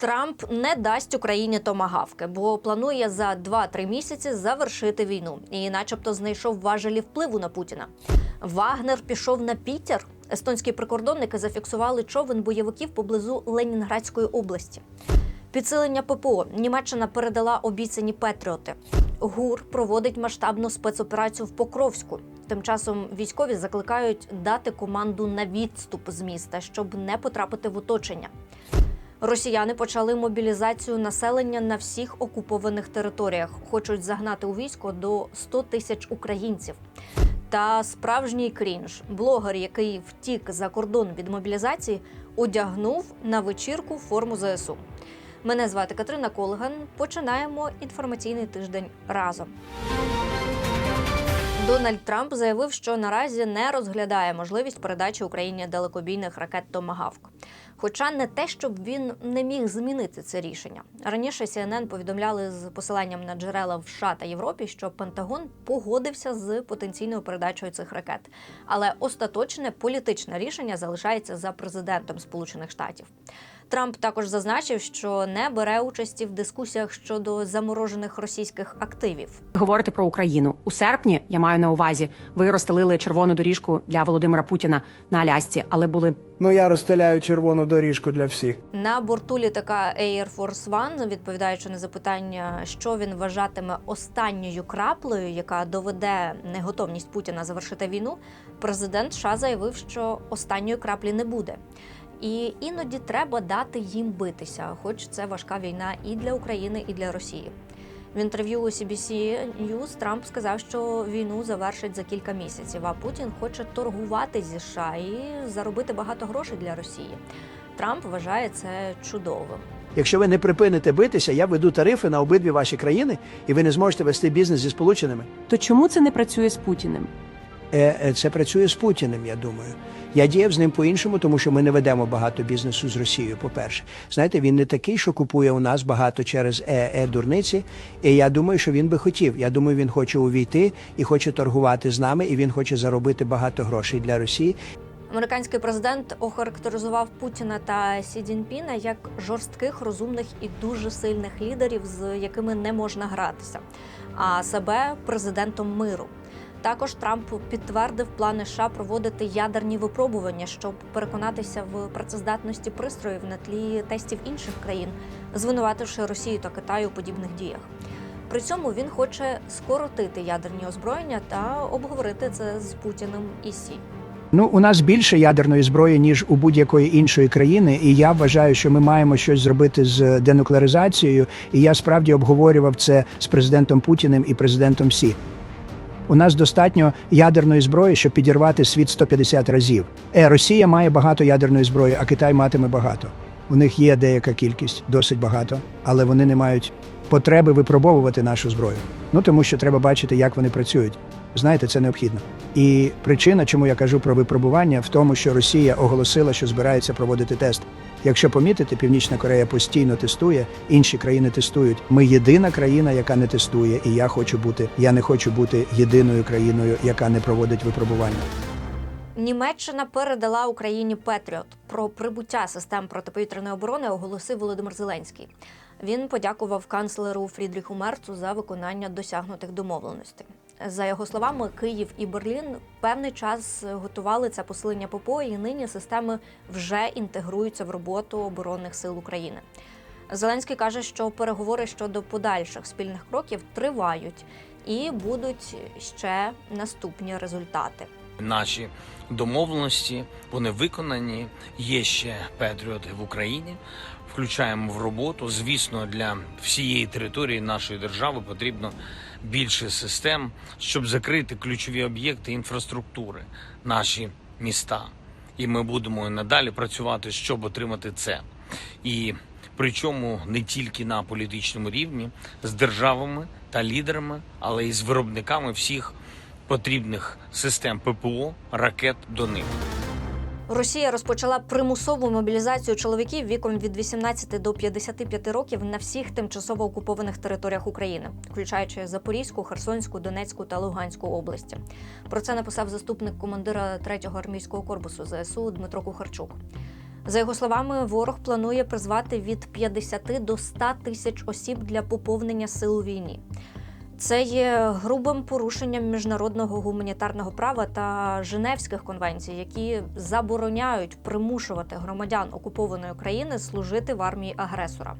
Трамп не дасть Україні томагавки, бо планує за 2-3 місяці завершити війну і, начебто, знайшов важелі впливу на Путіна. Вагнер пішов на Пітер. Естонські прикордонники зафіксували човен бойовиків поблизу Ленінградської області. Підсилення ППО Німеччина передала обіцяні Петріоти. ГУР проводить масштабну спецоперацію в Покровську. Тим часом військові закликають дати команду на відступ з міста, щоб не потрапити в оточення. Росіяни почали мобілізацію населення на всіх окупованих територіях. Хочуть загнати у військо до 100 тисяч українців. Та справжній крінж. Блогер, який втік за кордон від мобілізації, одягнув на вечірку форму ЗСУ. Мене звати Катерина Колган. Починаємо інформаційний тиждень разом. Дональд Трамп заявив, що наразі не розглядає можливість передачі Україні далекобійних ракет Томагавк. Хоча не те, щоб він не міг змінити це рішення. Раніше CNN повідомляли з посиланням на джерела в США та Європі, що Пентагон погодився з потенційною передачею цих ракет. Але остаточне політичне рішення залишається за президентом Сполучених Штатів. Трамп також зазначив, що не бере участі в дискусіях щодо заморожених російських активів. Говорити про Україну у серпні. Я маю на увазі. Ви розстелили червону доріжку для Володимира Путіна на Алясці, але були Ну я розстеляю червону доріжку для всіх. На борту літака Air Force One, відповідаючи на запитання, що він вважатиме останньою краплею, яка доведе неготовність Путіна завершити війну, президент США заявив, що останньої краплі не буде. І іноді треба дати їм битися, хоч це важка війна і для України, і для Росії. В інтерв'ю у CBC News Трамп сказав, що війну завершить за кілька місяців. А Путін хоче торгувати зі США і заробити багато грошей для Росії. Трамп вважає це чудовим. Якщо ви не припините битися, я веду тарифи на обидві ваші країни, і ви не зможете вести бізнес зі сполученими. то чому це не працює з Путіним? Е, е, Це працює з Путіним, я думаю. Я діяв з ним по-іншому, тому що ми не ведемо багато бізнесу з Росією. По-перше, знаєте, він не такий, що купує у нас багато через е, е. І я думаю, що він би хотів. Я думаю, він хоче увійти і хоче торгувати з нами, і він хоче заробити багато грошей для Росії. Американський президент охарактеризував Путіна та Сі Цзіньпіна як жорстких, розумних і дуже сильних лідерів, з якими не можна гратися, а себе президентом миру. Також Трамп підтвердив плани США проводити ядерні випробування, щоб переконатися в працездатності пристроїв на тлі тестів інших країн, звинувативши Росію та Китай у подібних діях. При цьому він хоче скоротити ядерні озброєння та обговорити це з Путіним і Сі. Ну, у нас більше ядерної зброї, ніж у будь-якої іншої країни, і я вважаю, що ми маємо щось зробити з денуклеаризацією. І я справді обговорював це з президентом Путіним і президентом Сі. У нас достатньо ядерної зброї, щоб підірвати світ 150 разів. Е, Росія має багато ядерної зброї, а Китай матиме багато. У них є деяка кількість, досить багато, але вони не мають потреби випробовувати нашу зброю. Ну тому що треба бачити, як вони працюють. Знаєте, це необхідно. І причина, чому я кажу про випробування, в тому, що Росія оголосила, що збирається проводити тест. Якщо помітите, Північна Корея постійно тестує, інші країни тестують. Ми єдина країна, яка не тестує, і я хочу бути. Я не хочу бути єдиною країною, яка не проводить випробування. Німеччина передала Україні Петріот. Про прибуття систем протиповітряної оборони оголосив Володимир Зеленський. Він подякував канцлеру Фрідріху Мерцу за виконання досягнутих домовленостей. За його словами, Київ і Берлін певний час готували це посилення ППО, і нині системи вже інтегруються в роботу оборонних сил України. Зеленський каже, що переговори щодо подальших спільних кроків тривають і будуть ще наступні результати. Наші домовленості вони виконані. Є ще Петріоти в Україні. Включаємо в роботу. Звісно, для всієї території нашої держави потрібно більше систем, щоб закрити ключові об'єкти інфраструктури, наші міста. І ми будемо і надалі працювати, щоб отримати це. І причому не тільки на політичному рівні з державами та лідерами, але й з виробниками всіх потрібних систем ППО, ракет до них. Росія розпочала примусову мобілізацію чоловіків віком від 18 до 55 років на всіх тимчасово окупованих територіях України, включаючи Запорізьку, Херсонську, Донецьку та Луганську області. Про це написав заступник командира 3-го армійського корпусу ЗСУ Дмитро Кухарчук. За його словами, ворог планує призвати від 50 до 100 тисяч осіб для поповнення сил війні. Це є грубим порушенням міжнародного гуманітарного права та Женевських конвенцій, які забороняють примушувати громадян окупованої країни служити в армії агресора.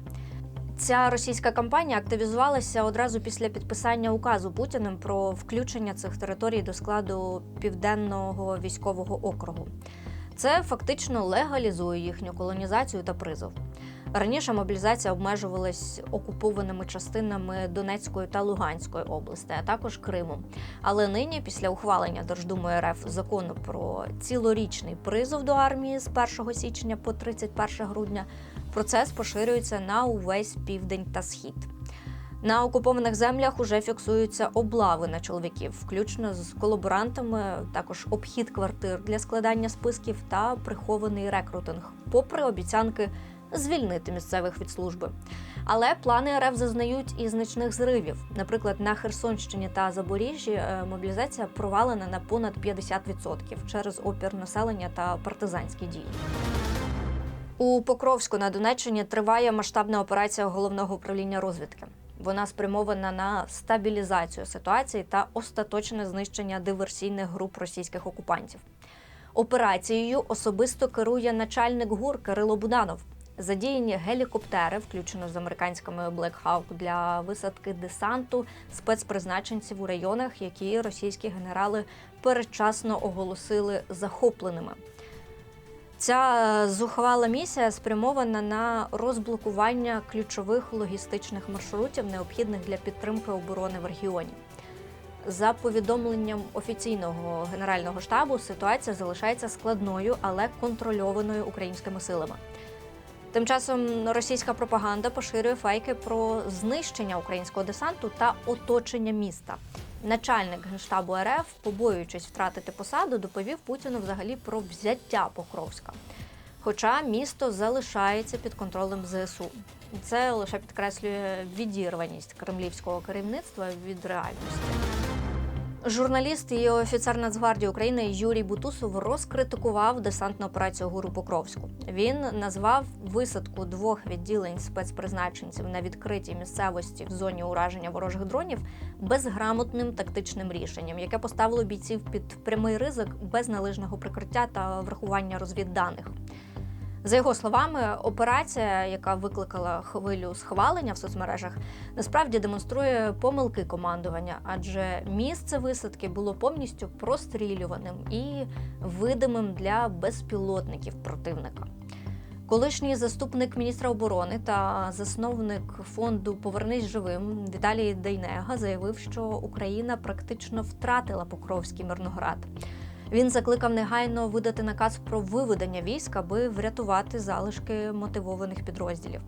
Ця російська кампанія активізувалася одразу після підписання указу Путіним про включення цих територій до складу південного військового округу. Це фактично легалізує їхню колонізацію та призов. Раніше мобілізація обмежувалась окупованими частинами Донецької та Луганської області, а також Криму. Але нині, після ухвалення Держдумою РФ закону про цілорічний призов до армії з 1 січня по 31 грудня, процес поширюється на увесь південь та схід. На окупованих землях уже фіксуються облави на чоловіків, включно з колаборантами, також обхід квартир для складання списків та прихований рекрутинг, попри обіцянки звільнити місцевих від служби. Але плани РФ зазнають і значних зривів. Наприклад, на Херсонщині та Запоріжжі е, мобілізація провалена на понад 50% через опір населення та партизанські дії. У Покровську на Донеччині триває масштабна операція головного управління розвідки. Вона спрямована на стабілізацію ситуації та остаточне знищення диверсійних груп російських окупантів. Операцією особисто керує начальник ГУР Кирило Буданов. Задіяні гелікоптери, включно з американськими Black Hawk, для висадки десанту спецпризначенців у районах, які російські генерали передчасно оголосили захопленими. Ця е, зухвала місія спрямована на розблокування ключових логістичних маршрутів, необхідних для підтримки оборони в регіоні. За повідомленням офіційного генерального штабу, ситуація залишається складною, але контрольованою українськими силами. Тим часом російська пропаганда поширює фейки про знищення українського десанту та оточення міста. Начальник генштабу РФ, побоюючись втратити посаду, доповів Путіну взагалі про взяття Покровська. Хоча місто залишається під контролем ЗСУ. Це лише підкреслює відірваність кремлівського керівництва від реальності. Журналіст і офіцер Нацгвардії України Юрій Бутусов розкритикував десантну операцію ГУРу Покровську. Він назвав висадку двох відділень спецпризначенців на відкритій місцевості в зоні ураження ворожих дронів безграмотним тактичним рішенням, яке поставило бійців під прямий ризик без належного прикриття та врахування розвідданих. За його словами, операція, яка викликала хвилю схвалення в соцмережах, насправді демонструє помилки командування, адже місце висадки було повністю прострілюваним і видимим для безпілотників противника. Колишній заступник міністра оборони та засновник фонду Повернись живим Віталій Дейнега заявив, що Україна практично втратила Покровський Мирноград. Він закликав негайно видати наказ про виведення військ, аби врятувати залишки мотивованих підрозділів,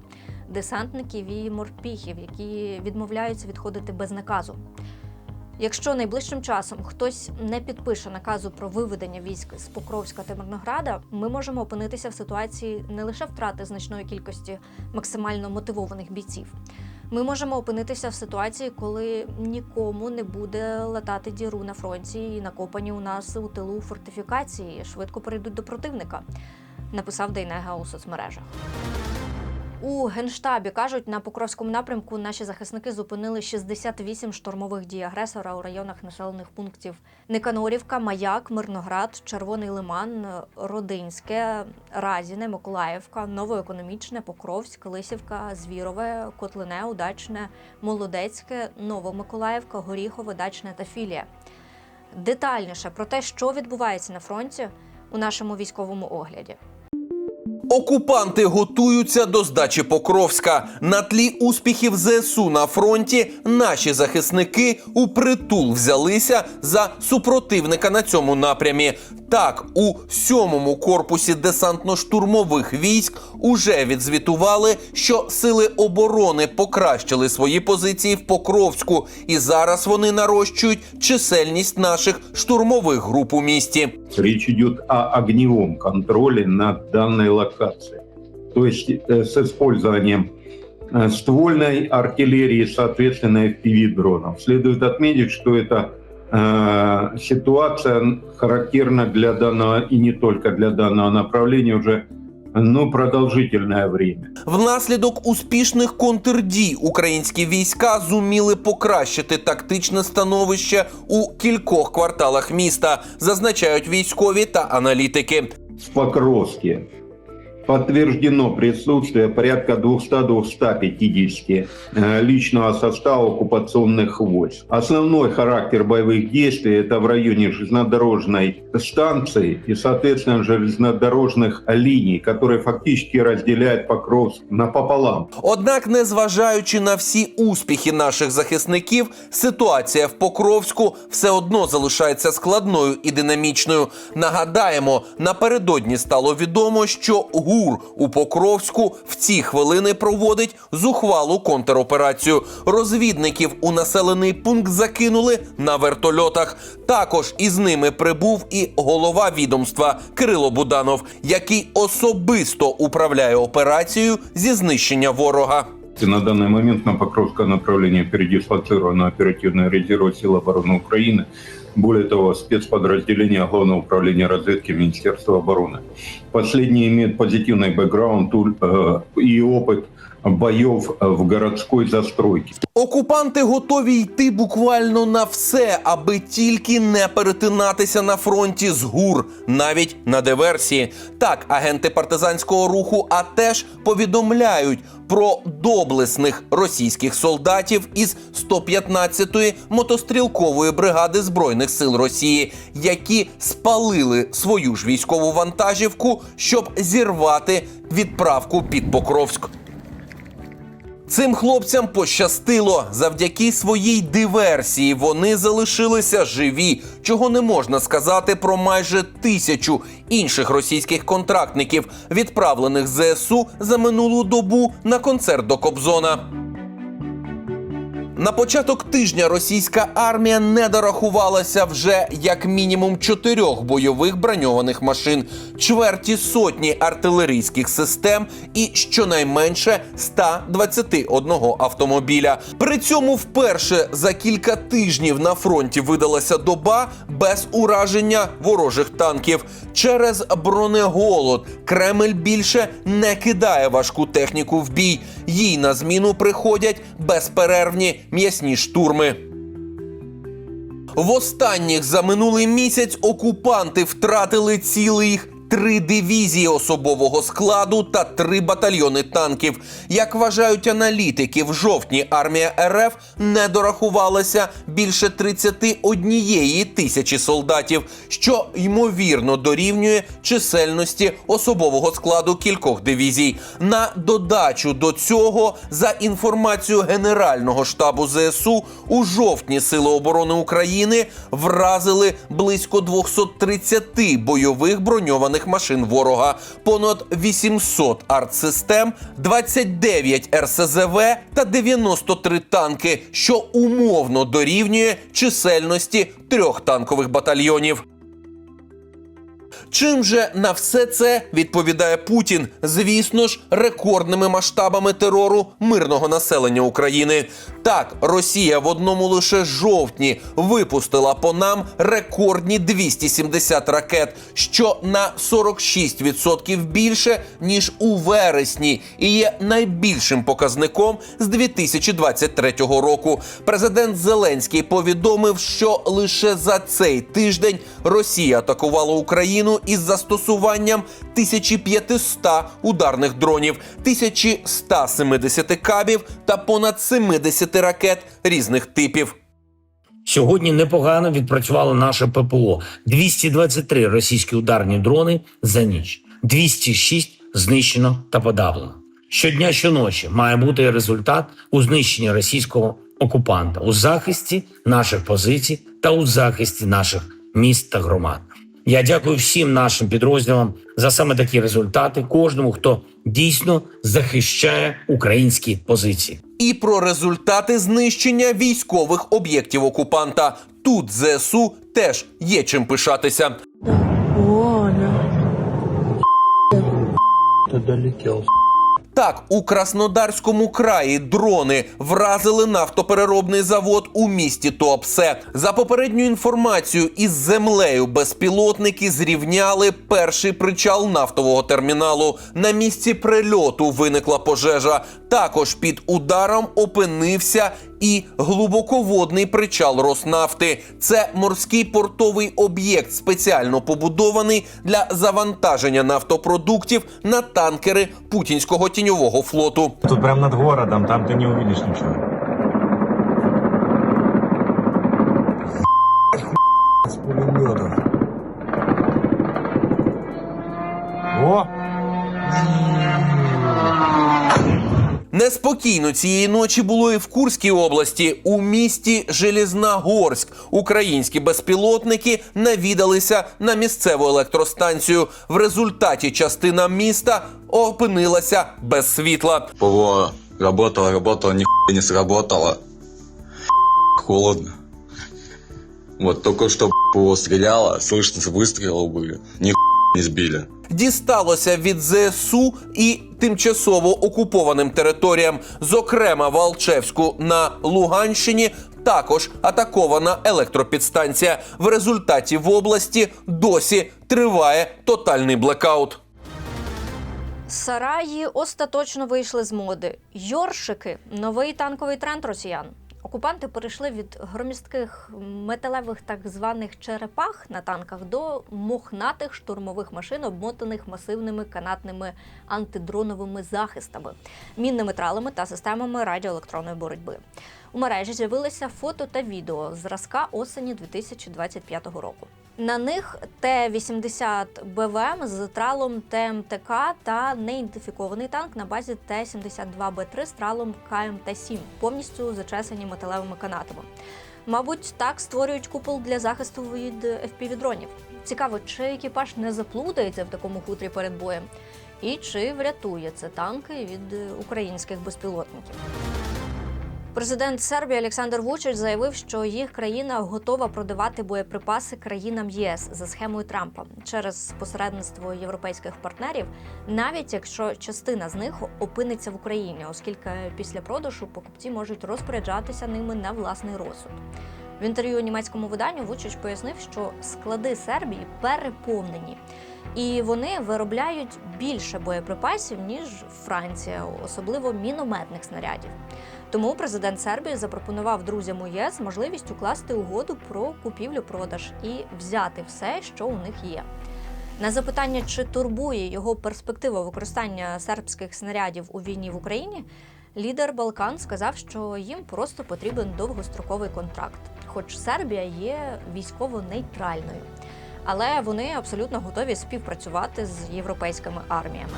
десантників і морпіхів, які відмовляються відходити без наказу. Якщо найближчим часом хтось не підпише наказу про виведення військ з Покровська та Мирнограда, ми можемо опинитися в ситуації не лише втрати значної кількості максимально мотивованих бійців. Ми можемо опинитися в ситуації, коли нікому не буде латати діру на фронті, і накопані у нас у тилу фортифікації швидко перейдуть до противника, написав Дейнега у соцмережах. У генштабі кажуть, на Покровському напрямку наші захисники зупинили 68 штурмових дій агресора у районах населених пунктів Никанорівка, Маяк, Мирноград, Червоний Лиман, Родинське, Разіне, Миколаївка, Новоекономічне, Покровськ, Лисівка, Звірове, Котлине, Удачне, Молодецьке, Новомиколаївка, Горіхове, Дачне та Філія. Детальніше про те, що відбувається на фронті у нашому військовому огляді. Окупанти готуються до здачі Покровська. На тлі успіхів ЗСУ на фронті наші захисники у притул взялися за супротивника на цьому напрямі. Так, у сьомому корпусі десантно-штурмових військ уже відзвітували, що сили оборони покращили свої позиції в Покровську, і зараз вони нарощують чисельність наших штурмових груп у місті. Речь идет о огневом контроле над данной локацией. То есть э, с использованием э, ствольной артиллерии, соответственно, FPV-дронов. Следует отметить, что эта э, ситуация характерна для данного и не только для данного направления уже ну, продолжительное время. Внаслідок успішних контрдій українські війська зуміли покращити тактичне становище у кількох кварталах міста, зазначають військові та аналітики. В Покровске подтверждено присутствие порядка 200-250 э, личного состава оккупационных войск. Основной характер боевых действий это в районе железнодорожной станции и, соответственно, железнодорожных линий, которые фактически разделяют Покровск напополам. Однак, незважаючи на всі успіхи наших захисників, ситуація в Покровську все одно залишається складною і динамічною. Нагадаємо, напередодні стало відомо, що ГУР у Покровську в ці хвилини проводить зухвалу контроперацію. Розвідників у населений пункт закинули на вертольотах. Також із ними прибув і голова відомства Кирило Буданов, який особисто управляє операцією зі знищення ворога. И На данный момент на Покровское направление передислоцировано оперативное резерв сил обороны Украины. Более того, спецподразделение Главного управления разведки Министерства обороны. Последние имеют позитивный бэкграунд э, и опыт боев в городской застройке. Окупанти готові йти буквально на все, аби тільки не перетинатися на фронті з гур, навіть на диверсії. Так, агенти партизанського руху АТЕШ повідомляють про доблесних російських солдатів із 115-ї мотострілкової бригади збройних сил Росії, які спалили свою ж військову вантажівку, щоб зірвати відправку під Покровськ. Цим хлопцям пощастило завдяки своїй диверсії. Вони залишилися живі, чого не можна сказати про майже тисячу інших російських контрактників, відправлених ЗСУ за минулу добу на концерт до Кобзона. На початок тижня російська армія не дорахувалася вже як мінімум чотирьох бойових броньованих машин, чверті сотні артилерійських систем і щонайменше 121 автомобіля. При цьому вперше за кілька тижнів на фронті видалася доба без ураження ворожих танків. Через бронеголод Кремль більше не кидає важку техніку в бій. Їй на зміну приходять безперервні м'ясні штурми. В останніх за минулий місяць окупанти втратили цілих три дивізії особового складу та три батальйони танків. Як вважають аналітики, в жовтні армія РФ не дорахувалася більше 31 тисячі солдатів, що ймовірно дорівнює чисельності особового складу кількох дивізій. На додачу до цього, за інформацією Генерального штабу ЗСУ, у жовтні Сили оборони України вразили близько 230 бойових броньованих машин ворога, понад 800 артсистем, 29 РСЗВ та 93 танки, що умовно дорівнює чисельності трьох танкових батальйонів. Чим же на все це відповідає Путін? Звісно ж, рекордними масштабами терору мирного населення України. Так, Росія в одному лише жовтні випустила по нам рекордні 270 ракет, що на 46% більше ніж у вересні, і є найбільшим показником з 2023 року. Президент Зеленський повідомив, що лише за цей тиждень Росія атакувала Україну із застосуванням 1500 ударних дронів, 1170 кабів та понад 70 ракет різних типів. Сьогодні непогано відпрацювало наше ППО. 223 російські ударні дрони за ніч, 206 знищено та подавлено. Щодня, щоночі має бути результат у знищенні російського окупанта у захисті наших позицій та у захисті наших міст та громад. Я дякую всім нашим підрозділам за саме такі результати, кожному, хто дійсно захищає українські позиції. І про результати знищення військових об'єктів окупанта. Тут ЗСУ теж є чим пишатися. Так, у Краснодарському краї дрони вразили нафтопереробний завод у місті Туапсе. За попередньою інформацією, із землею безпілотники зрівняли перший причал нафтового терміналу. На місці прильоту виникла пожежа. Також під ударом опинився і глибоководний причал Роснафти. Це морський портовий об'єкт, спеціально побудований для завантаження нафтопродуктів на танкери путінського тіньового флоту. Тут прям над городом, там ты не. С пулемета. О! Неспокійно цієї ночі було і в Курській області. У місті Железногорськ українські безпілотники навідалися на місцеву електростанцію. В результаті частина міста опинилася без світла. ПВО работало, работало, нихуя не сработало. Холодно. Вот только что ПВО стреляло, слышно выстрелы были, нихуя не сбили. Дісталося від ЗСУ і тимчасово окупованим територіям, зокрема в Алчевську на Луганщині. Також атакована електропідстанція. В результаті в області досі триває тотальний блекаут. Сараї остаточно вийшли з моди. Йоршики новий танковий тренд росіян. Окупанти перейшли від громістких металевих так званих черепах на танках до мохнатих штурмових машин, обмотаних масивними канатними антидроновими захистами, мінними тралами та системами радіоелектронної боротьби. У мережі з'явилися фото та відео зразка осені 2025 року. На них Т-80 БВМ з тралом ТМТК та неідентифікований танк на базі Т-72Б3 з тралом КМТ-7, повністю зачесані металевими канатами. Мабуть, так створюють купол для захисту від FPV-дронів. Цікаво, чи екіпаж не заплутається в такому хутрі перед боєм, і чи врятує це танки від українських безпілотників. Президент Сербії Олександр Вучич заявив, що їх країна готова продавати боєприпаси країнам ЄС за схемою Трампа через посередництво європейських партнерів, навіть якщо частина з них опиниться в Україні, оскільки після продажу покупці можуть розпоряджатися ними на власний розсуд. В інтерв'ю німецькому виданню Вучич пояснив, що склади Сербії переповнені, і вони виробляють більше боєприпасів ніж Франція, особливо мінометних снарядів. Тому президент Сербії запропонував друзям ЄС можливість укласти угоду про купівлю-продаж і взяти все, що у них є. На запитання, чи турбує його перспектива використання сербських снарядів у війні в Україні, лідер Балкан сказав, що їм просто потрібен довгостроковий контракт, хоч Сербія є військово-нейтральною. Але вони абсолютно готові співпрацювати з європейськими арміями.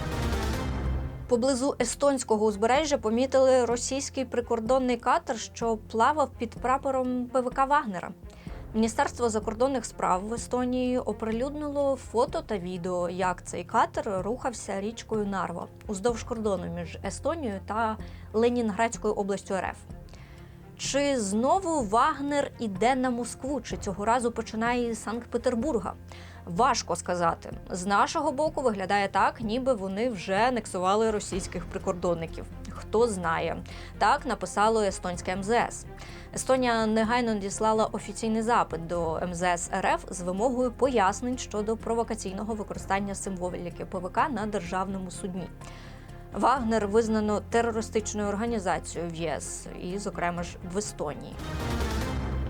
Поблизу естонського узбережжя помітили російський прикордонний катер, що плавав під прапором ПВК Вагнера. Міністерство закордонних справ в Естонії оприлюднило фото та відео, як цей катер рухався річкою Нарва уздовж кордону між Естонією та Ленінградською областю РФ. Чи знову Вагнер іде на Москву, чи цього разу починає із Санкт-Петербурга? Важко сказати. З нашого боку виглядає так, ніби вони вже анексували російських прикордонників. Хто знає, так написало естонське МЗС. Естонія негайно надіслала офіційний запит до МЗС РФ з вимогою пояснень щодо провокаційного використання символіки ПВК на державному судні. Вагнер визнано терористичною організацією в ЄС і, зокрема ж, в Естонії.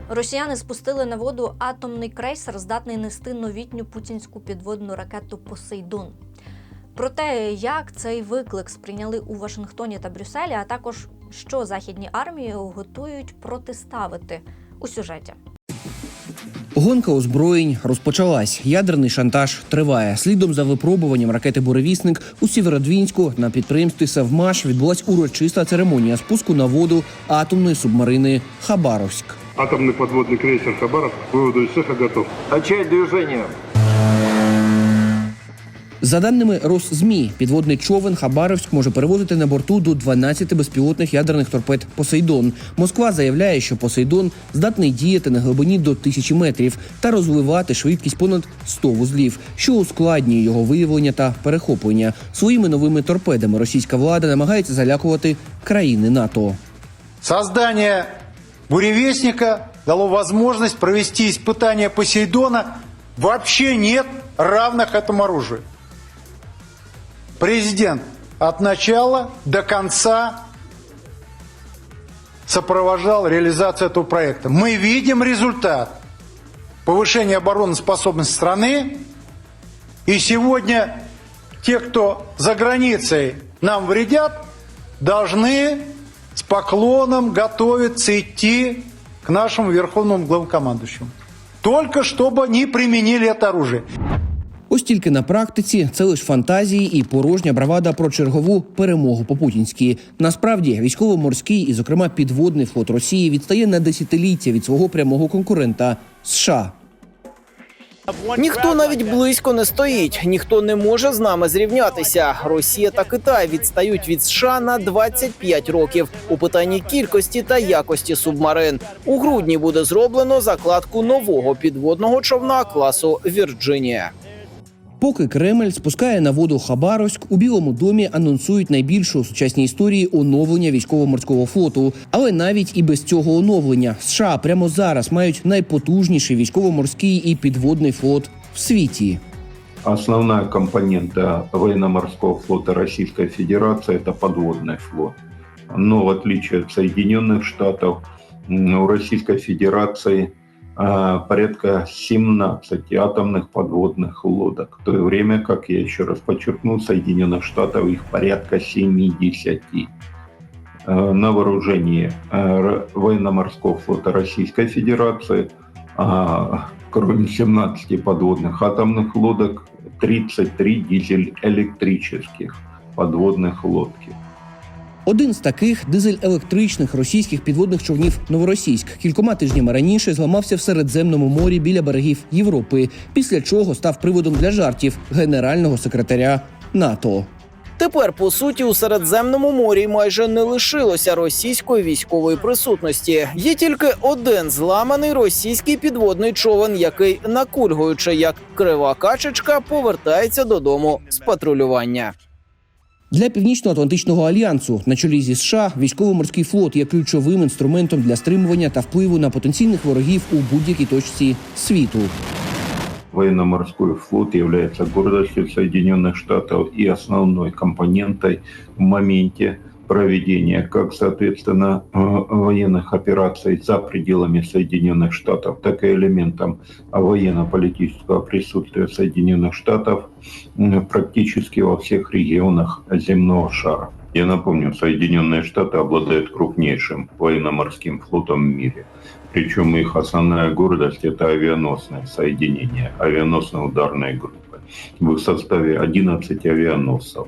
Росіяни спустили на воду атомний крейсер, здатний нести новітню путінську підводну ракету Посейдон. Про те, як цей виклик сприйняли у Вашингтоні та Брюсселі, а також що західні армії готують протиставити у сюжеті. Гонка озброєнь розпочалась. Ядерний шантаж триває. Слідом за випробуванням ракети Буревісник у Сєвєродвінську на підприємстві Севмаш відбулась урочиста церемонія спуску на воду атомної субмарини Хабаровськ. Атомный подводный крейсер «Хабаров» к выводу из цеха готов. Начать движение. За даними Росзмі, підводний човен Хабаровськ може перевозити на борту до 12 безпілотних ядерних торпед Посейдон. Москва заявляє, що Посейдон здатний діяти на глибині до тисячі метрів та розвивати швидкість понад 100 вузлів, що ускладнює його виявлення та перехоплення. Своїми новими торпедами російська влада намагається залякувати країни НАТО. Создание буревестника дало возможность провести испытания Посейдона. Вообще нет равных этому оружию. Президент от начала до конца сопровождал реализацию этого проекта. Мы видим результат повышения обороноспособности страны. И сегодня те, кто за границей нам вредят, должны с поклоном готовиться идти к нашему верховному главнокомандующему. Только чтобы не применили это оружие. Ось тільки на практиці це лише фантазії і порожня бравада про чергову перемогу по путінськи. Насправді, військово-морський і, зокрема, підводний флот Росії відстає на десятиліття від свого прямого конкурента США. Ніхто навіть близько не стоїть, ніхто не може з нами зрівнятися. Росія та Китай відстають від США на 25 років у питанні кількості та якості субмарин. У грудні буде зроблено закладку нового підводного човна класу Вірджинія. Поки Кремль спускає на воду Хабаровськ, у Білому домі анонсують найбільшу у сучасній історії оновлення військово-морського флоту. Але навіть і без цього оновлення США прямо зараз мають найпотужніший військово-морський і підводний флот в світі. Основная компонента военно-морского флота Российской Федерации – это подводный флот. Но в отличие от Соединенных Штатов, м, у Российской Федерации а, порядка 17 атомных подводных лодок, в то время как, я еще раз подчеркну, Соединенных Штатов их порядка 70. Э, На вооружении э, военно-морского флота Российской Федерации, а, кроме 17 подводных атомных лодок, 33 дизель-электрических подводных лодки. Один з таких дизель-електричних російських підводних човнів Новоросійськ кількома тижнями раніше зламався в Середземному морі біля берегів Європи, після чого став приводом для жартів генерального секретаря НАТО. Тепер, по суті, у Середземному морі майже не лишилося російської військової присутності. Є тільки один зламаний російський підводний човен, який, накульгуючи як крива качечка, повертається додому з патрулювання. Для північно-атлантичного альянсу на чолі зі США військово-морський флот є ключовим інструментом для стримування та впливу на потенційних ворогів у будь-якій точці світу. Военно-морской флот является гордостью Соединенных Штатов и основной компонентой в моменте проведения как, соответственно, э, военных операций за пределами Соединенных Штатов, так и элементом военно-политического присутствия Соединенных Штатов практически во всех регионах земного шара. Я напомню, Соединенные Штаты обладают крупнейшим военно-морским флотом в мире. Причем их основная гордость – это авианосные соединения, авианосно-ударные группы. В их составе 11 авианосцев.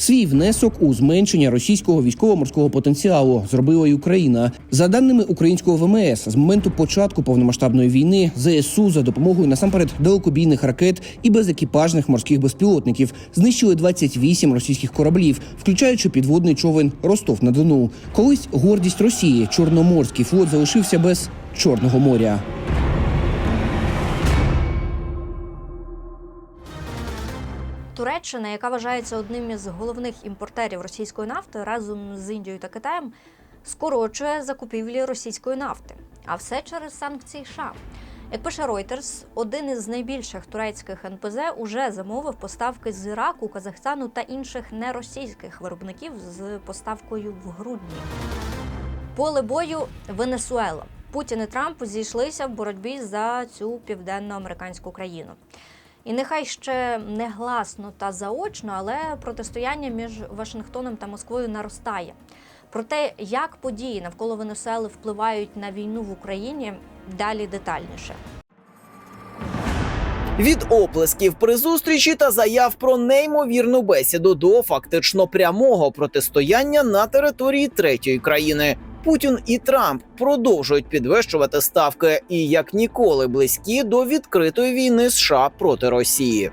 Свій внесок у зменшення російського військово-морського потенціалу зробила й Україна. За даними українського ВМС, з моменту початку повномасштабної війни ЗСУ за допомогою насамперед далекобійних ракет і безекіпажних морських безпілотників знищили 28 російських кораблів, включаючи підводний човен Ростов на Дону. Колись гордість Росії Чорноморський флот залишився без Чорного моря. Туреччина, яка вважається одним із головних імпортерів російської нафти разом з Індією та Китаєм, скорочує закупівлі російської нафти. А все через санкції США. Як пише Reuters, один із найбільших турецьких НПЗ уже замовив поставки з Іраку, Казахстану та інших неросійських виробників з поставкою в грудні. Поле бою Венесуела. Путін і Трамп зійшлися в боротьбі за цю південноамериканську країну. І нехай ще не гласно та заочно, але протистояння між Вашингтоном та Москвою наростає. Про те, як події навколо Венесуели впливають на війну в Україні, далі детальніше. Від оплесків при зустрічі та заяв про неймовірну бесіду до фактично прямого протистояння на території третьої країни. Путін і Трамп продовжують підвищувати ставки і як ніколи близькі до відкритої війни США проти Росії.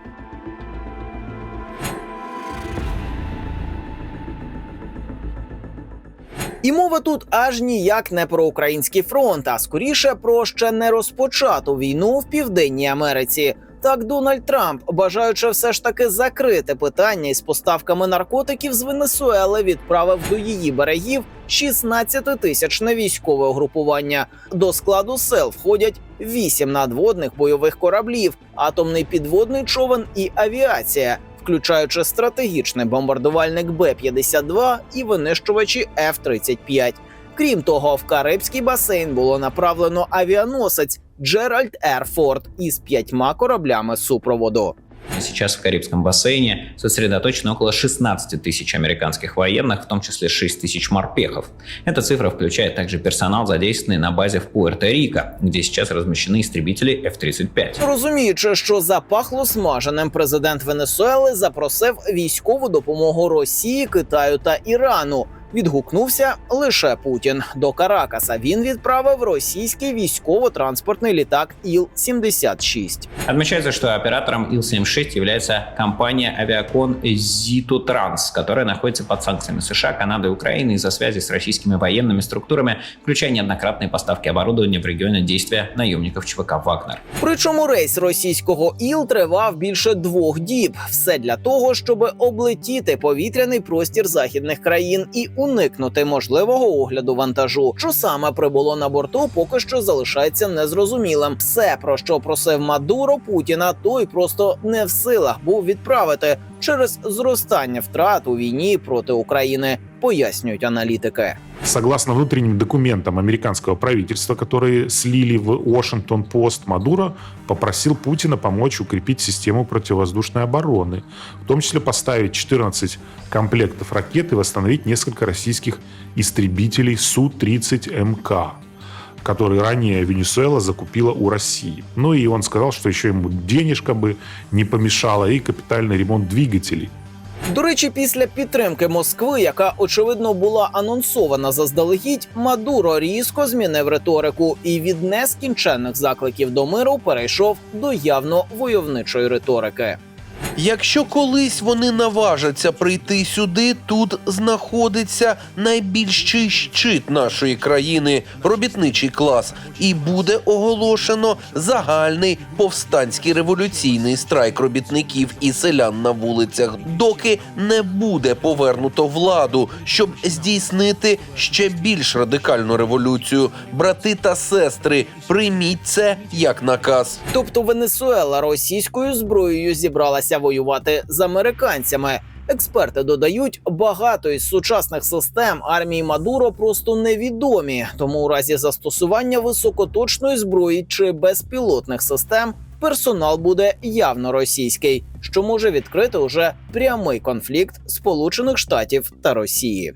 І мова тут аж ніяк не про український фронт, а скоріше про ще не розпочату війну в Південній Америці. Так Дональд Трамп, бажаючи все ж таки закрити питання із поставками наркотиків з Венесуели, відправив до її берегів 16 тисячне військове угрупування. До складу сел входять 8 надводних бойових кораблів, атомний підводний човен і авіація, включаючи стратегічний бомбардувальник Б-52 і винищувачі F-35. Крім того, в Карибський басейн було направлено авіаносець Джеральд Ерфорд із п'ятьма кораблями супроводу. Сейчас в Карибском бассейне сосредоточено около 16 тысяч американских военных, в том числе 6 тысяч морпехов. Эта цифра включает также персонал, задействованный на базе в Пуэрто-Рико, где сейчас размещены истребители F-35. Розуміючи, що запахло смаженим, президент Венесуели запросив військову допомогу Росії, Китаю та Ірану. Відгукнувся лише Путін. До Каракаса він відправив російський військово-транспортний літак Іл-76. Отмечается, что оператором Ил-76 является компания авиакон Зиту Транс, которая находится под санкциями США, Канады и Украины из-за связи с российскими военными структурами, включая неоднократные поставки оборудования в регионе действия наемников ЧВК «Вагнер». Причому рейс російського іл тривав більше двох діб. Все для того, щоб облетіти повітряний простір західних країн і уникнути можливого огляду вантажу. Що саме прибуло на борту, поки що залишається незрозумілим. Все, про що просив Мадуро Путіна, той просто не в силах був відправити через зростання втрат у війні проти України, пояснюють аналітики. Согласно внутренним документам американского правительства, которые слили в Washington-Post, Мадуро попросил Путина помочь укрепить систему противовоздушной обороны, в том числе поставить 14 комплектов ракет и восстановить несколько российских истребителей Су-30МК которые ранее Венесуэла закупила у России. Ну и он сказал, что еще ему денежка бы не помешала и капитальный ремонт двигателей. До речі, після підтримки Москви, яка очевидно була анонсована заздалегідь, Мадуро різко змінив риторику і від нескінченних закликів до миру перейшов до явно войовничої риторики. Якщо колись вони наважаться прийти сюди, тут знаходиться найбільший щит нашої країни, робітничий клас, і буде оголошено загальний повстанський революційний страйк робітників і селян на вулицях, доки не буде повернуто владу, щоб здійснити ще більш радикальну революцію. Брати та сестри, прийміть це як наказ. Тобто Венесуела російською зброєю зібралася воювати з американцями. Експерти додають, багато із сучасних систем армії Мадуро просто невідомі. Тому у разі застосування високоточної зброї чи безпілотних систем персонал буде явно російський, що може відкрити уже прямий конфлікт Сполучених Штатів та Росії.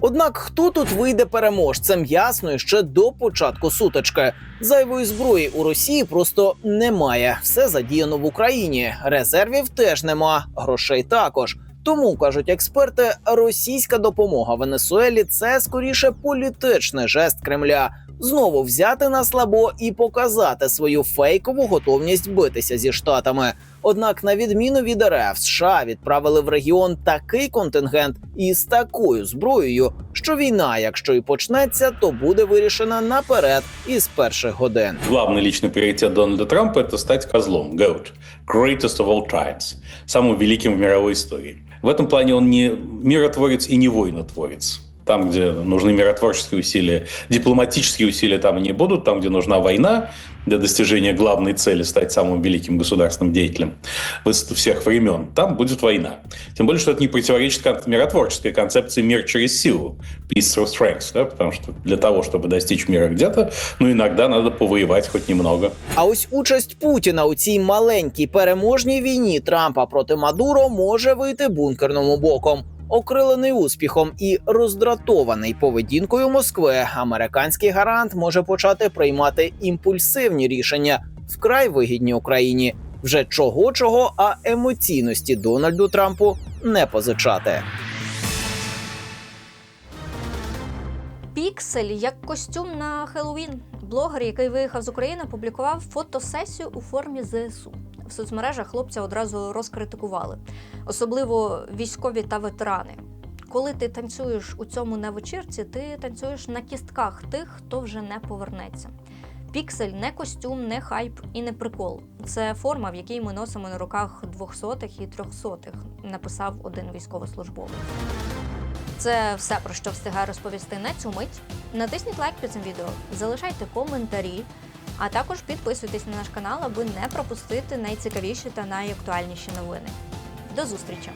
Однак хто тут вийде переможцем, ясно ще до початку сутички. Зайвої зброї у Росії просто немає. Все задіяно в Україні. Резервів теж нема, грошей також. Тому кажуть експерти, російська допомога Венесуелі це скоріше політичний жест Кремля Знову взяти на слабо і показати свою фейкову готовність битися зі штатами. Однак, на відміну від РФ, США відправили в регіон такий контингент із такою зброєю, що війна, якщо і почнеться, то буде вирішена наперед із перших годин. Главный личный приоритет Дональда Трампа – это стать козлом, GOAT, greatest of all times, самым великим в мировой истории. В этом плане он не миротворец и не воинотворец. Там, где нужны миротворческие усилия, дипломатические усилия там и не будут. Там, где нужна война для достижения главной цели стать самым великим государственным деятелем всех времен, там будет война. Тем более, что это не противоречит кон- миротворческой концепции «мир через силу» – «peace through strength», да? потому что для того, чтобы достичь мира где-то, ну, иногда надо повоевать хоть немного. А ось участь Путіна у цій маленькій переможній війні Трампа проти Мадуро може вийти бункерному боком. Окрилений успіхом і роздратований поведінкою Москви, американський гарант може почати приймати імпульсивні рішення вкрай вигідні Україні. Вже чого чого, а емоційності Дональду Трампу не позичати. Піксель як костюм на Хеллоуін. Блогер, який виїхав з України, публікував фотосесію у формі ЗСУ. В соцмережах хлопця одразу розкритикували, особливо військові та ветерани. Коли ти танцюєш у цьому на вечірці, ти танцюєш на кістках тих, хто вже не повернеться. Піксель не костюм, не хайп і не прикол. Це форма, в якій ми носимо на руках двохсотих і трьохсотих, написав один військовослужбовець. Це все про що встигаю розповісти на цю мить. Натисніть лайк під цим відео, залишайте коментарі, а також підписуйтесь на наш канал, аби не пропустити найцікавіші та найактуальніші новини. До зустрічі!